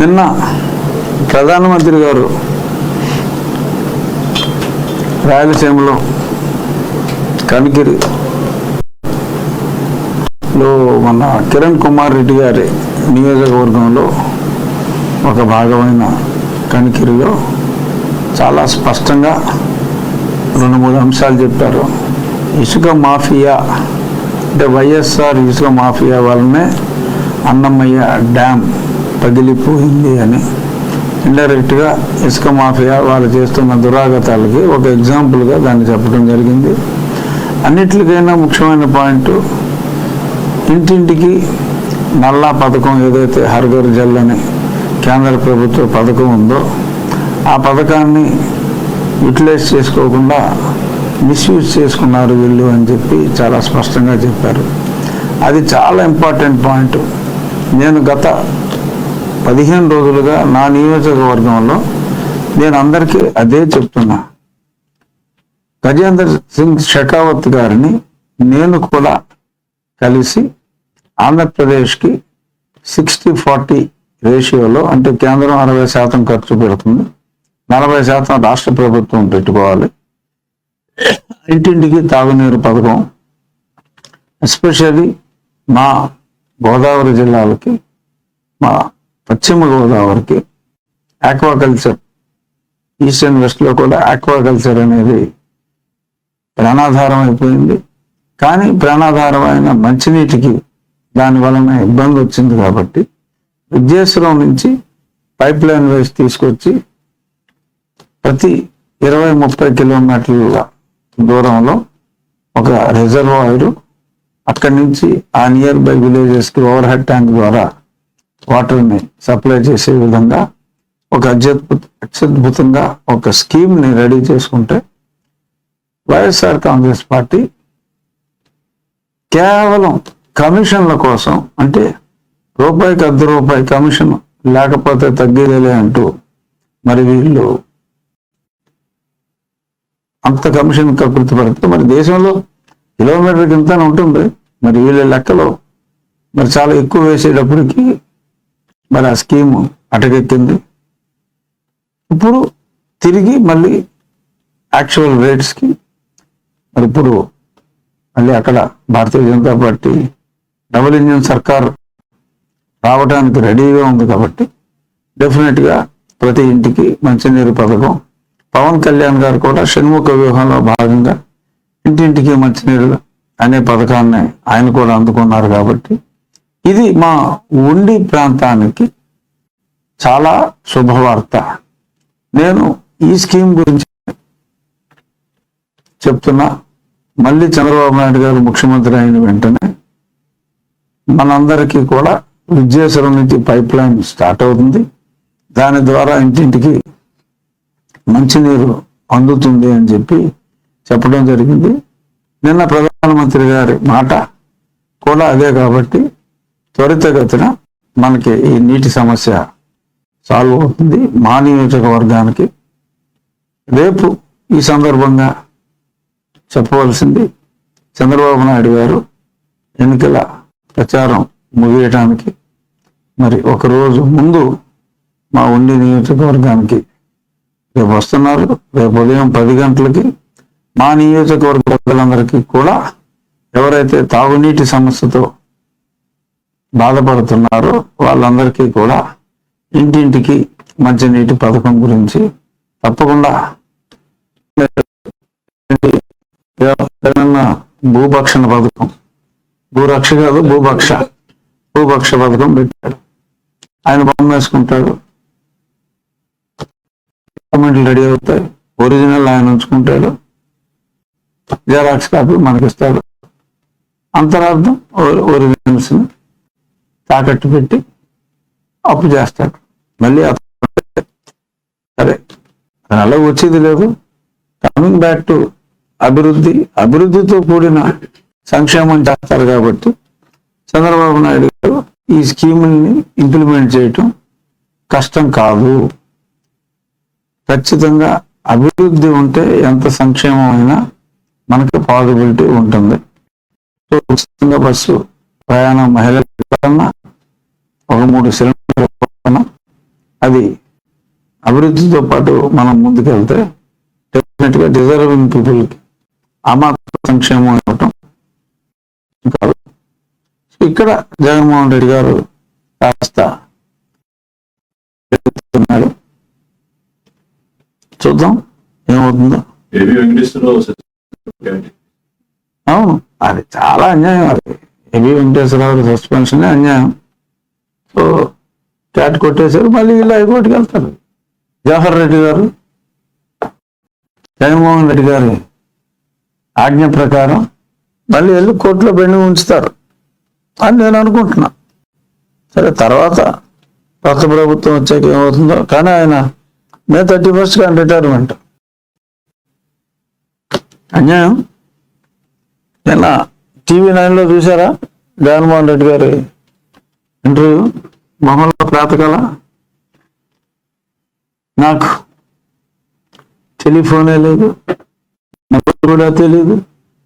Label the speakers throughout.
Speaker 1: నిన్న ప్రధానమంత్రి గారు రాయలసీమలో కనికిరి మన కిరణ్ కుమార్ రెడ్డి గారి నియోజకవర్గంలో ఒక భాగమైన కనికిరిలో చాలా స్పష్టంగా రెండు మూడు అంశాలు చెప్పారు. ఇసుక మాఫియా అంటే వైఎస్ఆర్ ఇసుక మాఫియా వల్లనే అన్నమయ్య డ్యామ్ పగిలిపోయింది అని. ఇండైరెక్ట్గా ఇసుక మాఫియా వాళ్ళు చేస్తున్న దురాగతాలకి ఒక ఎగ్జాంపుల్గా దాన్ని చెప్పడం జరిగింది. అన్నిటికైనా ముఖ్యమైన పాయింట్ ఇంటింటికి నల్లా పథకం ఏదైతే హర్ఘర్ జల్ అని కేంద్ర ప్రభుత్వ పథకం ఉందో ఆ పథకాన్ని యూటిలైజ్ చేసుకోకుండా మిస్యూజ్ చేసుకున్నారు వీళ్ళు అని చెప్పి చాలా స్పష్టంగా చెప్పారు. అది చాలా ఇంపార్టెంట్ పాయింట్ నేను గత పదిహేను రోజులుగా నా నియోజకవర్గంలో నేను అందరికీ అదే చెప్తున్నా. గజేందర్ సింగ్ షెకావత్ గారిని నేను కూడా కలిసి ఆంధ్రప్రదేశ్కి సిక్స్టీ ఫార్టీ రేషియోలో అంటే కేంద్రం అరవై శాతం ఖర్చు పెడుతుంది. నలభై శాతం రాష్ట్ర ప్రభుత్వం పెట్టుకోవాలి. ఇంటింటికి తాగునీరు పథకం. ఎస్పెషల్లీ మా గోదావరి జిల్లాలకి మా పశ్చిమ గోదావరికి ఆక్వాకల్చర్ ఈస్ట్ అండ్ వెస్ట్లో కూడా ఆక్వాకల్చర్ అనేది ప్రాణాధారం అయిపోయింది. కానీ ప్రాణాధారం అయిన మంచినీటికి దాని వలన ఇబ్బంది వచ్చింది కాబట్టి విద్యేశ్వరం నుంచి పైప్ లైన్ వేసి తీసుకొచ్చి ప్రతి ఇరవై ముప్పై కిలోమీటర్ల దూరంలో ఒక రిజర్వాయర్ అక్కడి నుంచి ఆ నియర్ బై విలేజెస్కి ఓవర్ హెడ్ ట్యాంక్ ద్వారా వాటర్ని సప్లై చేసే విధంగా ఒక అత్యద్భుత అత్యద్భుతంగా ఒక స్కీమ్ని రెడీ చేసుకుంటే వైఎస్ఆర్ కాంగ్రెస్ పార్టీ కేవలం కమిషన్ల కోసం అంటే రూపాయికి అర్ధ రూపాయి కమిషన్ లేకపోతే తగ్గేదేలే అంటూ మరి వీళ్ళు అంత కమిషన్ కకృతి పడితే మరి దేశంలో కిలోమీటర్కి ఇంత ఉంటుంది. మరి వీళ్ళ లెక్కలో మరి చాలా ఎక్కువ వేసేటప్పటికి మరి ఆ స్కీము అటకెక్కింది. ఇప్పుడు తిరిగి మళ్ళీ యాక్చువల్ రేట్స్కి మరి ఇప్పుడు మళ్ళీ అక్కడ Bharatiya Janata Party double engine సర్కార్ రావడానికి రెడీగా ఉంది కాబట్టి డెఫినెట్గా ప్రతి ఇంటికి మంచినీరు పథకం. పవన్ కళ్యాణ్ గారు కూడా షణ్ముఖ వ్యూహంలో భాగంగా ఇంటింటికి మంచినీరు అనే పథకాన్ని ఆయన కూడా అందుకున్నారు కాబట్టి ఇది మా ఉండి ప్రాంతానికి చాలా శుభవార్త. నేను ఈ స్కీమ్ గురించి చెప్తున్నా. మళ్ళీ చంద్రబాబు నాయుడు గారు ముఖ్యమంత్రి అయిన వెంటనే మనందరికీ కూడా విద్యేశ్వరం నుంచి పైప్ లైన్ స్టార్ట్ అవుతుంది. దాని ద్వారా ఇంటింటికి మంచినీరు అందుతుంది అని చెప్పి చెప్పడం జరిగింది. నిన్న ప్రధానమంత్రి గారి మాట కూడా అదే కాబట్టి త్వరితగతిన మనకి ఈ నీటి సమస్య సాల్వ్ అవుతుంది. మా నియోజకవర్గానికి రేపు ఈ సందర్భంగా చెప్పవలసింది చంద్రబాబు నాయుడు గారు ఎన్నికల ప్రచారం ముగియటానికి. మరి ఒకరోజు ముందు మా ఉండి నియోజకవర్గానికి రేపు వస్తున్నారు. రేపు ఉదయం పది గంటలకి మా నియోజకవర్గ ప్రజలందరికీ కూడా ఎవరైతే తాగునీటి సమస్యతో బాధపడుతున్నారో. వాళ్ళందరికీ కూడా ఇంటింటికి మంచినీటి పథకం గురించి తప్పకుండా భూభక్షణ పథకం. భూరక్ష కాదు భూభక్ష. భూభక్ష పథకం పెట్టాడు ఆయన బొమ్మ వేసుకుంటాడు. డాక్యుమెంట్లు రెడీ అవుతాయి. ఒరిజినల్ ఆయన ఉంచుకుంటాడు. Xerox copy మనకిస్తాడు. అంతరార్థం ఒరిజినల్స్ తాకట్టు పెట్టి అప్పు చేస్తాడు. మళ్ళీ సరే అలా వచ్చేది లేదు. కమింగ్ బ్యాక్ టు అభివృద్ధి అభివృద్ధితో కూడిన సంక్షేమం చేస్తారు కాబట్టి చంద్రబాబు నాయుడు గారు ఈ స్కీముల్ని ఇంప్లిమెంట్ చేయటం కష్టం కాదు. ఖచ్చితంగా అభివృద్ధి ఉంటే ఎంత సంక్షేమం అయినా మనకి పాసిబిలిటీ ఉంటుంది. సో ఉచితంగా బస్సు ప్రయాణం మహిళలకన్నా ఒక మూడు సిలిండర్ల అది అభివృద్ధితో పాటు మనం ముందుకెళ్తే డెఫినెట్గా డిజర్వింగ్ పీపుల్కి ఆ మాత్రం సంక్షేమం ఇవ్వటం కాదు. ఇక్కడ జగన్మోహన్ రెడ్డి గారు కాస్త ఎదుగుతున్నాడు. చూద్దాం ఏమవుతుందో. అవును అది చాలా అన్యాయం అది. ఏబి వెంకటేశ్వరరావు సస్పెన్షన్ అన్యాయం. సో క్యాట్ కొట్టేశారు మళ్ళీ ఇలా హైకోర్టుకి వెళ్తారు. జవహర్ రెడ్డి గారు జగన్మోహన్ రెడ్డి గారి ఆజ్ఞ ప్రకారం మళ్ళీ వెళ్ళి కోర్టులో పెండింగ్ ఉంచుతారు. అని నేను అనుకుంటున్నా. సరే తర్వాత కొత్త ప్రభుత్వం వచ్చాక ఏమవుతుందో కానీ ఆయన మే థర్టీ ఫస్ట్ కానీ రిటైర్మెంట్. అన్యాయం. నిన్న టీవీ నైన్లో చూసారా జగన్మోహన్ రెడ్డి గారి ఇంటర్వ్యూ మొహంలో ప్రాతకాల? నాకు టెలిఫోనే లేదు నెంబర్ కూడా తెలియదు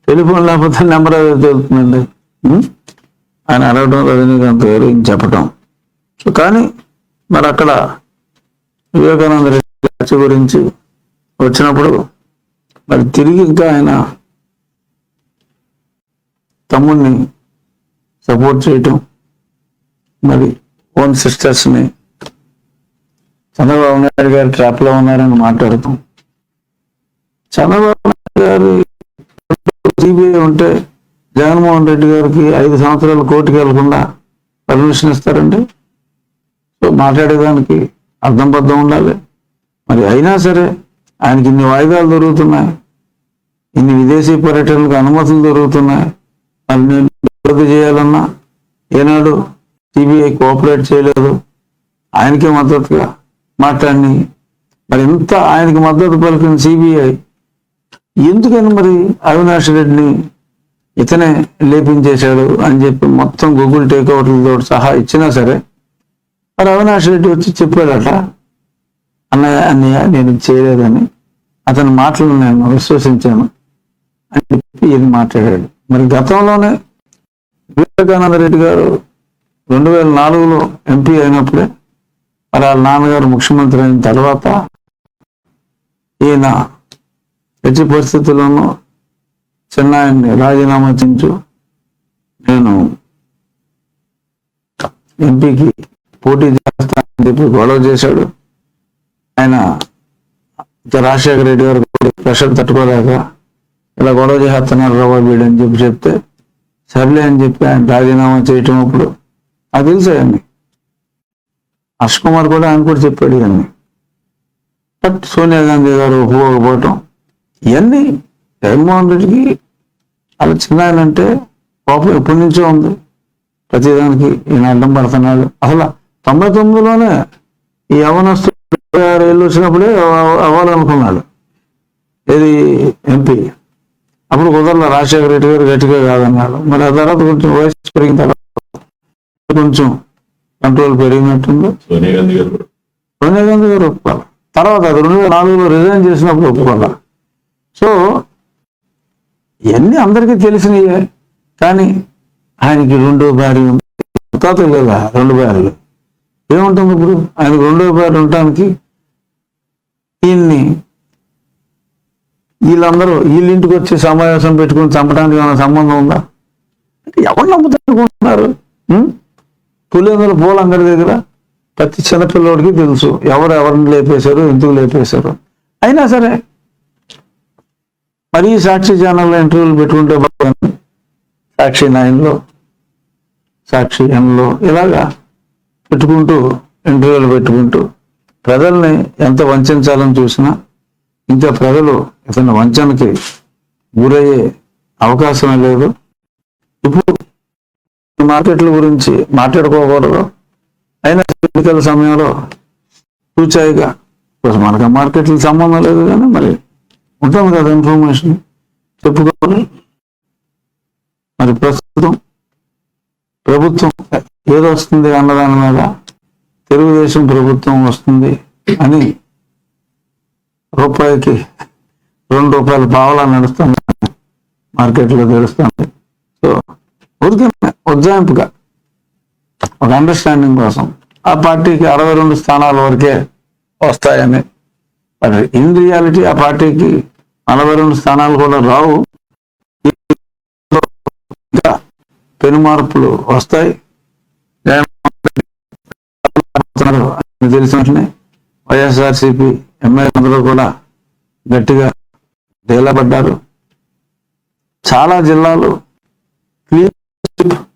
Speaker 1: టెలిఫోన్ లేకపోతే నెంబర్ అదే తెలుస్తుందండి. ఆయన అడగడం రజనీకాంత్ గారు ఇంక చెప్పటం. సో కానీ మరి అక్కడ వివేకానంద రెడ్డి గురించి వచ్చినప్పుడు మరి తిరిగి ఇంకా ఆయన తమ్ముడిని సపోర్ట్ చేయటం మరి ఓన్ సిస్టర్స్ని చంద్రబాబు నాయుడు గారు ట్రాప్లో ఉన్నారని మాట్లాడుతాం. చంద్రబాబు నాయుడు గారు సిబిఐ ఉంటే జగన్మోహన్ రెడ్డి గారికి ఐదు సంవత్సరాలు కోర్టుకి వెళ్ళకుండా పర్మిషన్ ఇస్తారండి? సో మాట్లాడేదానికి అర్థం బద్దం ఉండాలి. మరి అయినా సరే ఆయనకి ఇన్ని వాయిదాలు దొరుకుతున్నాయి. ఇన్ని విదేశీ పర్యటనలకు అనుమతులు దొరుకుతున్నాయి. మరి నేను చేయాలన్నా ఏనాడు సిబిఐ కోఆపరేట్ చేయలేదు. ఆయనకే మద్దతుగా మాట్లాడి మరి ఇంత ఆయనకి మద్దతు పలికిన సిబిఐ ఎందుకని మరి అవినాష్ రెడ్డిని ఇతనే లేపించేశాడు అని చెప్పి మొత్తం గూగుల్ టేక్అవుట్లతో సహా ఇచ్చినా సరే మరి అవినాష్ రెడ్డి వచ్చి చెప్పాడట అన్నయ్య అన్నయ్య నేను చేయలేదని. అతని మాటలు నేను విశ్వసించాను. అని చెప్పి ఇది మాట్లాడాడు. మరి గతంలోనే వివేకానంద రెడ్డి గారు రెండు వేల నాలుగులో ఎంపీ అయినప్పుడే మరి వాళ్ళ నాన్నగారు ముఖ్యమంత్రి అయిన తర్వాత ఈయన ఎట్టి పరిస్థితుల్లోనూ చెన్నాయన్ని రాజీనామా చేయించు నేను ఎంపీకి పోటీ చేస్తానని చెప్పి గొడవ చేశాడు. ఆయన రాజశేఖర రెడ్డి గారు ప్రెషర్ తట్టుకోలేక ఇలా గొడవ చేస్తున్నారు రవ్వ వీడు అని చెప్పి చెప్తే సర్లే అని చెప్పి ఆయన రాజీనామా చేయటం అప్పుడు అది తెలుసు అవన్నీ కుమార్ కూడా ఆయన కూడా చెప్పాడు ఇవన్నీ. బట్ సోనియా గాంధీ గారు ఒప్పుకోకపోవటం ఇవన్నీ జగన్మోహన్ రెడ్డికి అలా చిన్న ఆయన అంటే పాపం ఎప్పటి నుంచో ఉంది. ప్రతిదానికి ఈయన అడ్డం పడుతున్నాడు. అసలు తొంభై తొమ్మిదిలోనే ఈ యవనస్తు ఆరు ఏళ్ళు వచ్చినప్పుడే అవ్వాలనుకున్నాడు. ఏది ఎంపీ. అప్పుడు కుదరల రాజశేఖర రెడ్డి గారు గట్టిగా కాదన్నాడు. మరి ఆ తర్వాత కొంచెం వయసు పెరిగిన తర్వాత కొంచెం కంట్రోల్ పెరిగినట్టుంది.
Speaker 2: సోనియా గాంధీ గారు కూడా.
Speaker 1: సోనియా గాంధీ గారు ఒప్పుకోవాలి? తర్వాత రెండు వేల నాలుగులో రిజైన్ చేసినప్పుడు ఒప్పుకోవాలి? సో ఇవన్నీ అందరికీ తెలిసినయే కానీ ఆయనకి రెండో భార్య ఉంది. తాత లేదా రెండు భార్యలు. ఏముంటుంది ఇప్పుడు? ఆయనకు రెండో భార్య ఉండటానికి ఈయన్ని వీళ్ళందరూ వీళ్ళ ఇంటికి వచ్చి సమావేశం పెట్టుకుని చంపడానికి ఏమైనా సంబంధం ఉందా? అంటే ఎవరు నమ్ముతారు పులిందుల పూల అంగడి దగ్గర ప్రతి చిన్నపిల్లోడికి తెలుసు. ఎవరు ఎవరిని లేపేశారు ఎందుకు లేపేశారు? అయినా సరే మరీ సాక్షి ఛానల్లో ఇంటర్వ్యూలు పెట్టుకుంటే బాగుంది సాక్షి నైన్లో సాక్షి ఎన్లో ఇలాగా పెట్టుకుంటూ ఇంటర్వ్యూలు పెట్టుకుంటూ ప్రజల్ని ఎంత వంచాలని చూసినా ఇంకా ప్రజలు ఇతని వంచనకి గురయ్యే అవకాశమే లేదు. ఇప్పుడు మార్కెట్ల గురించి మాట్లాడుకోకూడదు. అయినా ఎన్నికల సమయంలో చూచాయిగా. కొంచెం మనకు మార్కెట్లకు సంబంధం లేదు కానీ మరి ఉంటుంది కదా ఇన్ఫర్మేషన్ చెప్పుకోవాలి మరి ప్రస్తుతం ప్రభుత్వం ఏది వస్తుంది అన్నదాని మీద తెలుగుదేశం ప్రభుత్వం వస్తుంది అని రూపాయికి రెండు రూపాయల పావలా నడుస్తుంది. మార్కెట్లో తెలుస్తుంది. సో ఊరికే ఉజ్జాయింపుగా. ఒక అండర్స్టాండింగ్ కోసం. ఆ పార్టీకి అరవై రెండు స్థానాల వరకే వస్తాయని. మరి ఇన్ రియాలిటీ ఆ పార్టీకి నలభై రెండు స్థానాలు కూడా రావు. ఇంకా పెను మార్పులు వస్తాయి తెలిసిన తెలిసినట్లే వైఎస్ఆర్సిపి ఎమ్మెల్యే అందరూ కూడా గట్టిగా తేలబడ్డారు చాలా జిల్లాలు YouTube